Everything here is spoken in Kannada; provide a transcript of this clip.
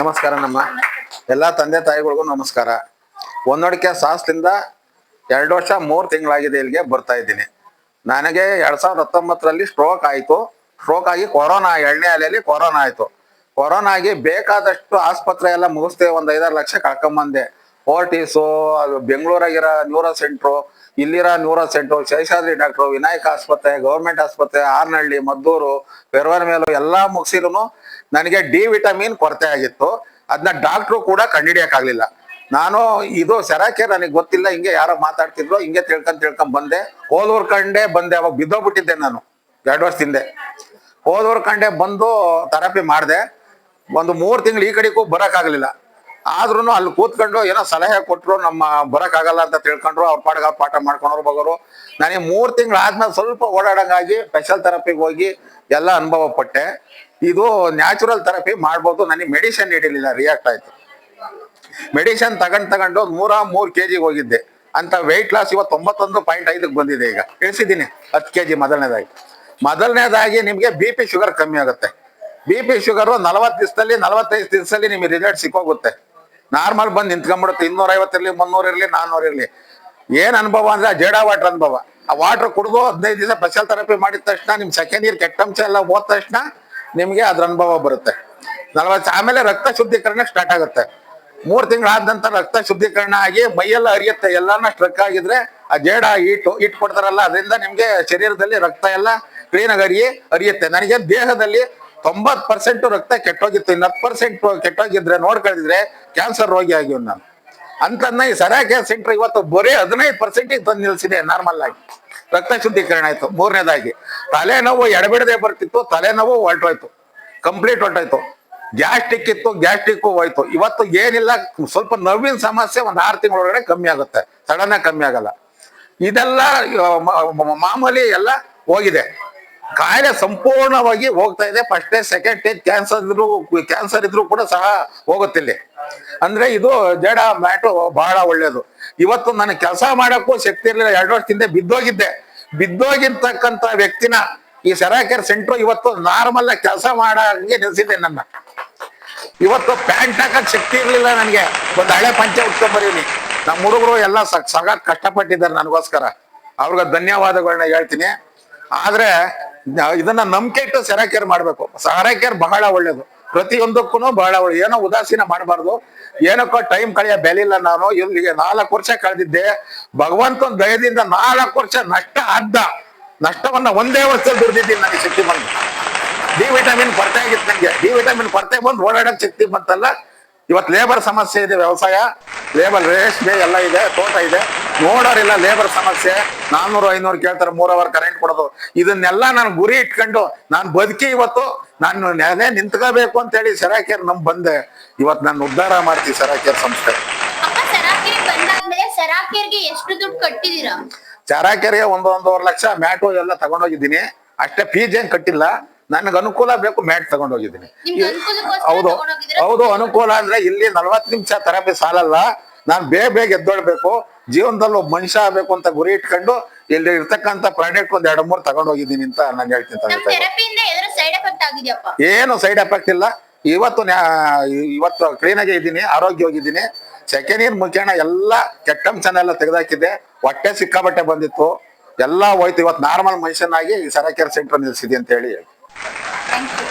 ನಮಸ್ಕಾರ ನಮ್ಮ ಎಲ್ಲ ತಂದೆ ತಾಯಿಗಳಿಗೂ ನಮಸ್ಕಾರ. ಒಂದೊಡಿಕೆ ಸಾಸ್ಲಿಂದ ಎರಡು ವರ್ಷ ಮೂರು ತಿಂಗಳಾಗಿದೆ ಇಲ್ಲಿಗೆ ಬರ್ತಾ ಇದ್ದೀನಿ. ನನಗೆ ಎರಡು ಸಾವಿರದ ಹತ್ತೊಂಬತ್ತರಲ್ಲಿ ಸ್ಟ್ರೋಕ್ ಆಯಿತು. ಸ್ಟ್ರೋಕ್ ಆಗಿ ಕೊರೋನಾ ಎರಡನೇ ಅಲೆಯಲ್ಲಿ ಕೊರೋನಾ ಆಯಿತು. ಕೊರೋನಾ ಆಗಿ ಬೇಕಾದಷ್ಟು ಆಸ್ಪತ್ರೆ ಎಲ್ಲ ಮುಗಿಸ್ತೇವೆ ಒಂದು ಐದಾರು ಲಕ್ಷ ಕಳ್ಕೊಂಬಂದೆ. ಫೋರ್ಟಿಸು ಅದು ಬೆಂಗಳೂರಾಗಿರೋ ನ್ಯೂರೋ ಸೆಂಟ್ರು ಇಲ್ಲಿರೋ neuro centre Sheshadri doctor Vinayaka ಆಸ್ಪತ್ರೆ, ಗೌರ್ಮೆಂಟ್ ಆಸ್ಪತ್ರೆ ಆರ್ನಹಳ್ಳಿ ಮದ್ದೂರು, ಪೆರ್ವರ್ ಮೇಲು ಎಲ್ಲ ಮುಗಿಸಿದ್ರು ನನಗೆ ಡಿ ವಿಟಮಿನ್ ಕೊರತೆ ಆಗಿತ್ತು. ಅದನ್ನ ಡಾಕ್ಟ್ರು ಕೂಡ ಕಂಡಿಡಿಯಕ್ಕಾಗ್ಲಿಲ್ಲ ನಾನು ಇದು ಸೆರಾಕೆ ನನಗೆ ಗೊತ್ತಿಲ್ಲ, ಹಿಂಗೆ ಯಾರೋ ಮಾತಾಡ್ತಿದ್ರು, ಹಿಂಗೆ ತಿಳ್ಕೊಂಡ್ ತಿಳ್ಕೊಂಡ್ ಬಂದೆ. ಹೋದವ್ರ ಕಂಡೆ ಬಂದೆ, ಅವಾಗ ಬಿದ್ದೋಗ್ಬಿಟ್ಟಿದ್ದೆ ನಾನು ಎರಡು ವರ್ಷದಿಂದ ಹೋದವ್ರ ಕಂಡೆ ಬಂದು ಥೆರಪಿ ಮಾಡಿದೆ. ಒಂದು ಮೂರು ತಿಂಗಳು ಈ ಕಡೆಗೂ ಬರೋಕ್ಕಾಗಲಿಲ್ಲ. ಆದ್ರೂ ಅಲ್ಲಿ ಕೂತ್ಕೊಂಡು ಏನೋ ಸಲಹೆ ಕೊಟ್ಟರು ನಮ್ಮ ಬರೋಕ್ಕಾಗಲ್ಲ ಅಂತ ತಿಳ್ಕೊಂಡ್ರು, ಅವ್ರ ಪಾಠ ಪಾಠ ಮಾಡ್ಕೊಂಡ್ರು ಬಗೋರು ನನಗೆ ಮೂರು ತಿಂಗಳು ಆದ್ಮೇಲೆ ಸ್ವಲ್ಪ ಓಡಾಡೋಂಗಾಗಿ ಸ್ಪೆಷಲ್ ಥೆರಪಿಗೆ ಹೋಗಿ ಎಲ್ಲ ಅನುಭವ ಪಟ್ಟೆ. ಇದು ನ್ಯಾಚುರಲ್ ಥೆರಪಿ ಮಾಡ್ಬೋದು. ನನಗೆ ಮೆಡಿಸಿನ್ ಹಿಡಿಲಿಲ್ಲ ರಿಯಾಕ್ಟ್ ಆಯ್ತು. ಮೆಡಿಸಿನ್ ತಗೊಂಡ್ ತಗೊಂಡು ನೂರ ಮೂರು ಕೆ ಜಿಗೆ ಹೋಗಿದ್ದೆ. ಅಂತ ವೆಯ್ಟ್ ಲಾಸ್ ಇವತ್ತು ತೊಂಬತ್ತೊಂದು ಪಾಯಿಂಟ್ ಐದಕ್ಕೆ ಬಂದಿದೆ ಈಗ. ಇಳಿಸಿದ್ದೀನಿ ಹತ್ತು ಕೆ ಜಿ ಮೊದಲನೇದಾಗಿ. ಮೊದಲನೇದಾಗಿ ನಿಮಗೆ ಬಿ ಪಿ ಶುಗರ್ ಕಮ್ಮಿ ಆಗುತ್ತೆ. ಬಿ ಪಿ ಶುಗರು ನಲವತ್ತು ದಿವಸದಲ್ಲಿ, ನಲವತ್ತೈದು ದಿವಸದಲ್ಲಿ ನಿಮಗೆ ರಿಸಲ್ಟ್ ಸಿಕ್ಕೋಗುತ್ತೆ. ನಾರ್ಮಲ್ ಬಂದು ನಿಂತ್ಕೊಂಡ್ಬಿಡುತ್ತೆ. ಇನ್ನೂರ ಐವತ್ತಿರಲಿ ಮುನ್ನೂರು ಇರಲಿ ನಾನ್ನೂರು ಇರಲಿ. ಏನು ಅನುಭವ ಅಂದರೆ, ಜೇಡ ವಾಟ್ರ್ ಅನುಭವ. ಆ ವಾಟ್ರ್ ಕುಡಿದು ಹದಿನೈದು ದಿವಸ ಸ್ಪೆಷಲ್ ಥೆರಪಿ ಮಾಡಿದ ತಕ್ಷಣ ನಿಮ್ಮ ಸೆಕೆಂಡ್ ಇಯರ್ ಕೆಟ್ಟಂಶ ಎಲ್ಲ ಹೋದ ತಕ್ಷಣ ನಿಮಗೆ ಅದ್ರ ಅನುಭವ ಬರುತ್ತೆ. ನಲವತ್ತು ಆಮೇಲೆ ರಕ್ತ ಶುದ್ಧೀಕರಣ ಸ್ಟಾರ್ಟ್ ಆಗುತ್ತೆ. ಮೂರ್ ತಿಂಗಳಾದ ನಂತರ ರಕ್ತ ಶುದ್ಧೀಕರಣ ಆಗಿ ಮೈಯೆಲ್ಲ ಹರಿಯುತ್ತೆ. ಎಲ್ಲಾನ ಸ್ಟ್ರಕ್ ಆಗಿದ್ರೆ ಆ ಜೇಡ ಇಟ್ಟು ಇಟ್ಟು ಕೊಡ್ತಾರಲ್ಲ, ಅದರಿಂದ ನಿಮ್ಗೆ ಶರೀರದಲ್ಲಿ ರಕ್ತ ಎಲ್ಲ ಕ್ಲೀನ್ ಆಗಿ ಹರಿಯಿ, ಹರಿಯುತ್ತೆ. ನನಗೆ ದೇಹದಲ್ಲಿ ತೊಂಬತ್ ಪರ್ಸೆಂಟ್ ರಕ್ತ ಕೆಟ್ಟೋಗಿತ್ತು. ಇನ್ನು ಹತ್ತು ಪರ್ಸೆಂಟ್ ಕೆಟ್ಟೋಗಿದ್ರೆ ನೋಡ್ಕೊಂಡಿದ್ರೆ ಕ್ಯಾನ್ಸರ್ ರೋಗಿ ಆಗಿವ್ ನಾನು. ಅಂತನ್ನ ಈ ಸರಾಕೆ ಸೆಂಟರ್ ಇವತ್ತು ಬರೀ ಹದಿನೈದು ಪರ್ಸೆಂಟಿಗೆ ತಂದು ನಿಲ್ಸಿದೆ ನಾರ್ಮಲ್ ಆಗಿ. ರಕ್ತ ಶುದ್ಧೀಕರಣ ಆಯ್ತು. ಮೂರನೇದಾಗಿ, ತಲೆನೋವು ಎಡಬಿಡದೆ ಬರ್ತಿತ್ತು, ತಲೆನೋವು ಹೊರಟೋಯ್ತು. ಕಂಪ್ಲೀಟ್ ಹೊರಟೋಯ್ತು. ಗ್ಯಾಸ್ಟ್ರಿಕ್ ಇತ್ತು, ಗ್ಯಾಸ್ಟ್ರಿಕ್ ಹೋಯ್ತು. ಇವತ್ತು ಏನಿಲ್ಲ, ಸ್ವಲ್ಪ ನೋವಿನ ಸಮಸ್ಯೆ ಒಂದು ಆರು ತಿಂಗಳೊಳಗಡೆ ಕಮ್ಮಿ ಆಗುತ್ತೆ. ಸಡನ್ ಆಗಿ ಕಮ್ಮಿ ಆಗಲ್ಲ. ಇದೆಲ್ಲ ಮಾಮೂಲಿ ಎಲ್ಲ ಹೋಗಿದೆ. ಕಾಯಿಲೆ ಸಂಪೂರ್ಣವಾಗಿ ಹೋಗ್ತಾ ಇದೆ. First stage second stage cancer ಇದ್ರು ಕ್ಯಾನ್ಸರ್ ಇದ್ರು ಕೂಡ ಸಹ ಹೋಗುತ್ತಿಲ್ಲ ಅಂದ್ರೆ ಇದು ಜಡ, ಮ್ಯಾಟು ಬಹಳ ಒಳ್ಳೇದು. ಇವತ್ತು ನನಗೆ ಕೆಲಸ ಮಾಡಕ್ಕೂ ಶಕ್ತಿ ಇರಲಿಲ್ಲ. ಎರಡು ವರ್ಷದಿಂದ ಬಿದ್ದೋಗಿದ್ದೆ. ಬಿದ್ದೋಗಿರ್ತಕ್ಕಂತ ವ್ಯಕ್ತಿನ ಈ ಸೆರಾಕೇರ್ ಸೆಂಟರ್ ಇವತ್ತು ನಾರ್ಮಲ್ ಕೆಲಸ ಮಾಡಂಗೆ ನಿಲ್ಸಿದೆ ನನ್ನ. ಇವತ್ತು ಪ್ಯಾಂಟ್ ಹಾಕಕ್ ಶಕ್ತಿ ಇರಲಿಲ್ಲ ನನಗೆ. ಒಂದು ಹಳೆ ಪಂಚೆ ಉಟ್ಕೊಂಬರೀನಿ ನಮ್ಮ ಹುಡುಗರು ಎಲ್ಲ ಸಗ ಕಷ್ಟಪಟ್ಟಿದ್ದಾರೆ ನನಗೋಸ್ಕರ. ಅವ್ರಿಗೆ ಧನ್ಯವಾದಗಳನ್ನ ಹೇಳ್ತೀನಿ. ಆದ್ರೆ ಇದನ್ನ ನಂಬಿಕೆ ಇಟ್ಟು ಸೆರಾಕೇರ್ ಮಾಡ್ಬೇಕು. ಸೆರಾಕೇರ್ ಬಹಳ ಒಳ್ಳೇದು. ಪ್ರತಿಯೊಂದಕ್ಕೂ ಬಹಳ ಒಳ್ಳೆ ಏನೋ ಉದಾಸೀನ ಮಾಡಬಾರ್ದು. ಏನಕ್ಕೋ ಟೈಮ್ ಕಳೆಯ ಬೆಲಿಲ್ಲ ನಾನು. ಇಲ್ಲಿಗೆ ನಾಲ್ಕು ವರ್ಷ ಕಳೆದಿದ್ದೆ. ಭಗವಂತನ ದಯದಿಂದ ನಾಲ್ಕು ವರ್ಷ ನಷ್ಟ ಆದ್ದ ನಷ್ಟವನ್ನ ಒಂದೇ ವರ್ಷದಲ್ಲಿ ದುಡ್ದಿದ್ದೀನಿ ನನಗೆ ಶಕ್ತಿ ಬಂದು. ಡಿ ವಿಟಮಿನ್ ಕೊರತೆ ಆಗಿತ್ತು ನನಗೆ ಡಿ ವಿಟಮಿನ್ ಕೊರತೆ ಬಂದು ಓಡಾಡಕ್ ಶಕ್ತಿ ಬಂತಲ್ಲ. ಇವತ್ತು ಲೇಬರ್ ಸಮಸ್ಯೆ ಇದೆ ವ್ಯವಸಾಯ. ಲೇಬರ್ ರೇಷ್ಮೆ ಎಲ್ಲ ಇದೆ ತೋಟ ಇದೆ. ನೋಡೋರಿಲ್ಲ ಲೇಬರ್ ಸಮಸ್ಯೆ. ನಾನ್ನೂರು ಐನೂರು ಕೇಳ್ತಾರೆ ಮೂರ್ ಅವರ್ ಕರೆಂಟ್ ಕೊಡೋದು. ಇದನ್ನೆಲ್ಲ ನಾನು ಗುರಿ ಇಟ್ಕೊಂಡು ನಾನು ಬದುಕಿ ಇವತ್ತು ನಾನು ನೆಲೆ ನಿಂತ್ಕೋಬೇಕು ಅಂತೇಳಿ ಸರಾಕೇರ್ ನಮ್ ಬಂದೆ. ಇವತ್ತು ನಾನು ಉದ್ಧಾರ ಮಾಡ್ತೀನಿ ಸರಾಕೇರ್ ಸಂಸ್ಥೆ. ಎಷ್ಟು ದುಡ್ಡು ಕಟ್ಟಿದೀರಾ ಚರಾಕೆರೆಗೆ ಒಂದು ಒಂದೂವರೆ ಲಕ್ಷ ಮ್ಯಾಟು ಎಲ್ಲ ತಗೊಂಡೋಗಿದ್ದೀನಿ. ಅಷ್ಟೇ ಫೀಸ್ ಏನ್ ಕಟ್ಟಿಲ್ಲ. ನನಗೆ ಅನುಕೂಲ ಬೇಕು ಮ್ಯಾಟ್ ತಗೊಂಡೋಗಿದ್ದೀನಿ ಹೌದು? ಹೌದು ಅನುಕೂಲ ಅಂದ್ರೆ ಇಲ್ಲಿ ನಲ್ವತ್ತು ನಿಮಿಷ ಥೆರಪಿ ಸಾಲಲ್ಲ. ನಾನು ಬೇಗ ಬೇಗ ಎದ್ದೊಳ್ಬೇಕು. ಜೀವನದಲ್ಲಿ ಒಬ್ಬ ಮನುಷ್ಯ ಆಗ್ಬೇಕು ಅಂತ ಗುರಿ ಇಟ್ಕೊಂಡು ಇಲ್ಲಿ ಇರ್ತಕ್ಕಂಥ ಪ್ರಾಡಕ್ಟ್ ಒಂದ್ ಎರಡು ಮೂರು ತಗೊಂಡೋಗಿದ್ದೀನಿ ಅಂತ ನಾನು ಹೇಳ್ತೀನಿ ಏನು ಸೈಡ್ ಎಫೆಕ್ಟ್ ಇಲ್ಲ. ಇವತ್ತು ಇವತ್ತು ಕ್ಲೀನ್ ಆಗಿ ಇದ್ದೀನಿ ಆರೋಗ್ಯವಾಗಿದ್ದೀನಿ. ಸೆಕೆಂಡ್ ಇಯರ್ ಮುಖೇಣ ಎಲ್ಲ ಕೆಟ್ಟಂಶನೆಲ್ಲ ತೆಗೆದಾಕಿದ್ದೆ. ಹೊಟ್ಟೆ ಸಿಕ್ಕಾಬಟ್ಟೆ ಬಂದಿತ್ತು. ಎಲ್ಲ ಹೋಯ್ತು. ಇವತ್ತು ನಾರ್ಮಲ್ ಮನುಷ್ಯನಾಗಿ ಈ ಸರಕೇರ್ ಸೆಂಟರ್ ನಿಲ್ಸಿದೆ ಅಂತ ಹೇಳಿ ಹೇಳಿ Thank you.